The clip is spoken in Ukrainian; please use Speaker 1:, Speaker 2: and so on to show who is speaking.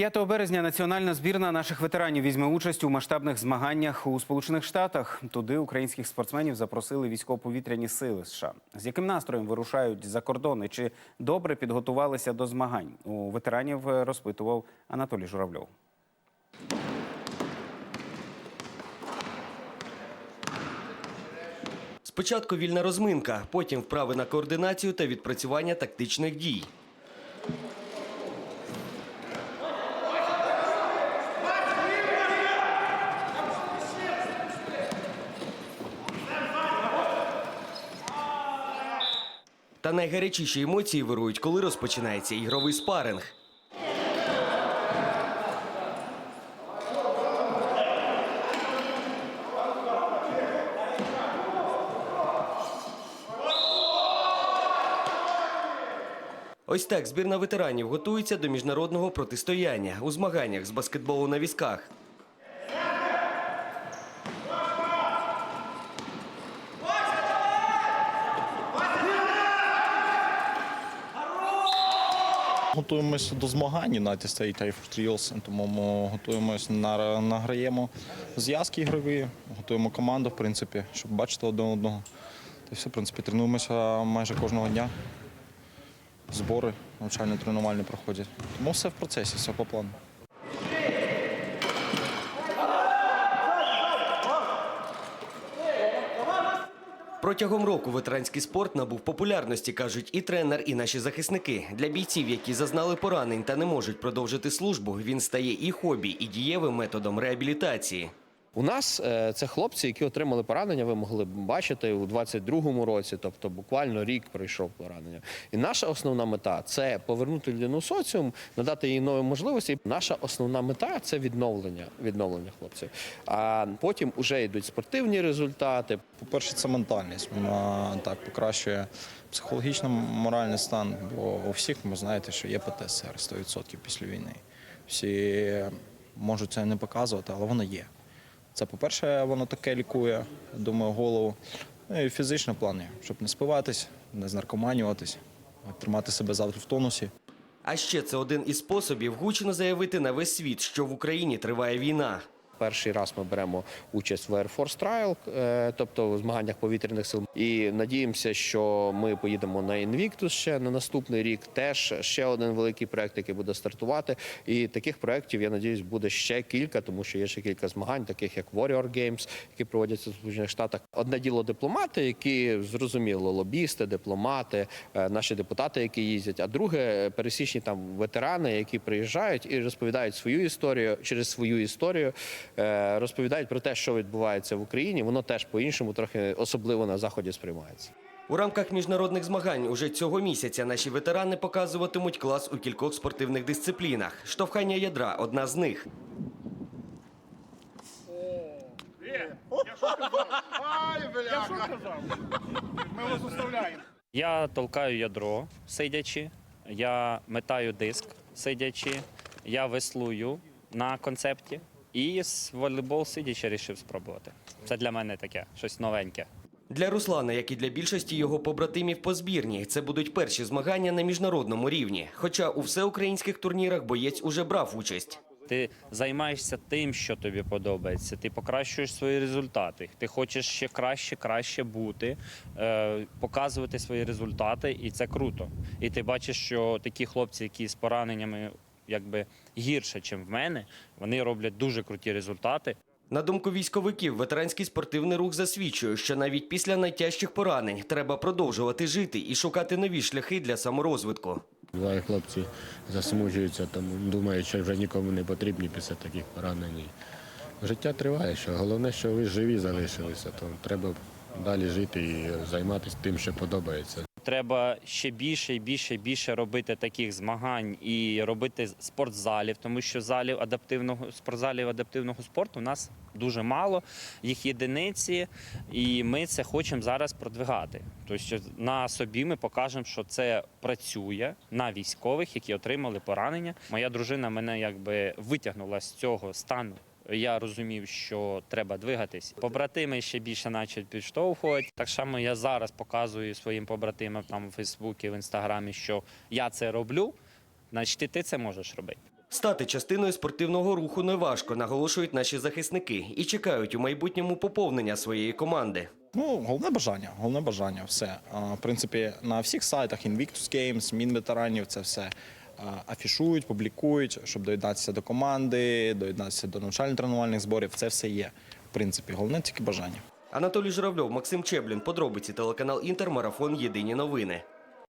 Speaker 1: 5 березня національна збірна наших ветеранів візьме участь у масштабних змаганнях у Сполучених Штатах. Туди українських спортсменів запросили військово-повітряні сили США. З яким настроєм вирушають за кордон і чи добре підготувалися до змагань? У ветеранів е, розпитував Анатолій Журавльов.
Speaker 2: Спочатку вільна розминка, потім вправи на координацію та відпрацювання тактичних дій. Та найгарячіші емоції вирують, коли розпочинається ігровий спаринг. Ось так збірна ветеранів готується до міжнародного протистояння у змаганнях з баскетболу на візках.
Speaker 3: Готуємося до змагань United States Air Force Trials, тому ми готуємося, награємо зв'язки ігрові, готуємо команду, в принципі, щоб бачити один одного. Та все, в принципі, тренуємося майже кожного дня. Збори навчально-тренувальні проходять. Тому все в процесі, все по плану.
Speaker 2: Протягом року ветеранський спорт набув популярності, кажуть і тренер, і наші захисники. Для бійців, які зазнали поранень та не можуть продовжити службу, він стає і хобі, і дієвим методом реабілітації.
Speaker 4: У нас е, це хлопці, які отримали поранення. Ви могли б бачити у 22-му році, тобто буквально рік пройшов поранення. І наша основна мета це повернути людину соціум, надати їй нові можливості. Наша основна мета це відновлення, відновлення хлопців. А потім вже йдуть спортивні результати.
Speaker 3: По-перше, це ментальність. Вона так покращує психологічно моральний стан, бо у всіх ви знаєте, що є ПТСР 100% після війни. Всі можуть це не показувати, але воно є. Це, по-перше, воно таке лікує, думаю, голову. Ну і фізично плані, щоб не спиватись, не знаркоманюватись, тримати себе завтра в тонусі.
Speaker 2: А ще це один із способів гучно заявити на весь світ, що в Україні триває війна.
Speaker 4: Перший раз ми беремо участь в Air Force Trial, е, тобто в змаганнях повітряних сил. І надіємося, що ми поїдемо на Invictus ще на наступний рік. Теж ще один великий проект, який буде стартувати. І таких проєктів, я надіюсь, буде ще кілька, тому що є ще кілька змагань, таких як Warrior Games, які проводяться в Сполучених Штатах. Одне діло дипломати, які зрозуміло, лобісти, дипломати, е, наші депутати, які їздять. А друге пересічні там ветерани, які приїжджають і розповідають свою історію через свою історію. Е, Розповідають про те, що відбувається в Україні. Воно теж по-іншому, трохи особливо на заході сприймається.
Speaker 2: У рамках міжнародних змагань уже цього місяця наші ветерани показуватимуть клас у кількох спортивних дисциплінах. Штовхання ядра одна з них.
Speaker 5: Я толкаю ядро сидячи, я метаю диск сидячи, я веслую на концепті і з волейбол сидячи рішив спробувати. Це для мене таке щось новеньке.
Speaker 2: Для Руслана, як і для більшості його побратимів по збірні, це будуть перші змагання на міжнародному рівні. Хоча у всеукраїнських турнірах боєць уже брав участь.
Speaker 5: Ти займаєшся тим, що тобі подобається. Ти покращуєш свої результати. Ти хочеш ще краще, краще бути, е, показувати свої результати, і це круто. І ти бачиш, що такі хлопці, які з пораненнями якби гірше, ніж в мене, вони роблять дуже круті результати.
Speaker 2: На думку військовиків, ветеранський спортивний рух засвідчує, що навіть після найтяжчих поранень треба продовжувати жити і шукати нові шляхи для саморозвитку.
Speaker 6: Буває, хлопці засмучуються, тому думають, що вже нікому не потрібні після таких поранень. Життя триває, що головне, що ви живі залишилися, то треба далі жити і займатися тим, що подобається.
Speaker 5: Треба ще більше і більше і більше робити таких змагань і робити спортзалів, тому що залів адаптивного спортзалів адаптивного спорту у нас дуже мало, їх єдиниці, і ми це хочемо зараз продвигати. Тобто на собі ми покажемо, що це працює на військових, які отримали поранення. Моя дружина мене якби витягнула з цього стану. Я розумів, що треба двигатись. Побратими ще більше почали підштовхувати. Так само я зараз показую своїм побратимам там у Фейсбуці, в інстаграмі, що я це роблю, значить і ти це можеш робити.
Speaker 2: Стати частиною спортивного руху неважко, наголошують наші захисники, і чекають у майбутньому поповнення своєї команди.
Speaker 3: Ну, головне бажання, головне бажання, все. В принципі, на всіх сайтах Invictus Games, Мінветеранів, це все афішують, публікують, щоб доєднатися до команди, доєднатися до навчально-тренувальних зборів. Це все є. В принципі, головне тільки бажання.
Speaker 2: Анатолій Журавльов, Максим Чеблін. Подробиці телеканал Інтер. Марафон. Єдині новини.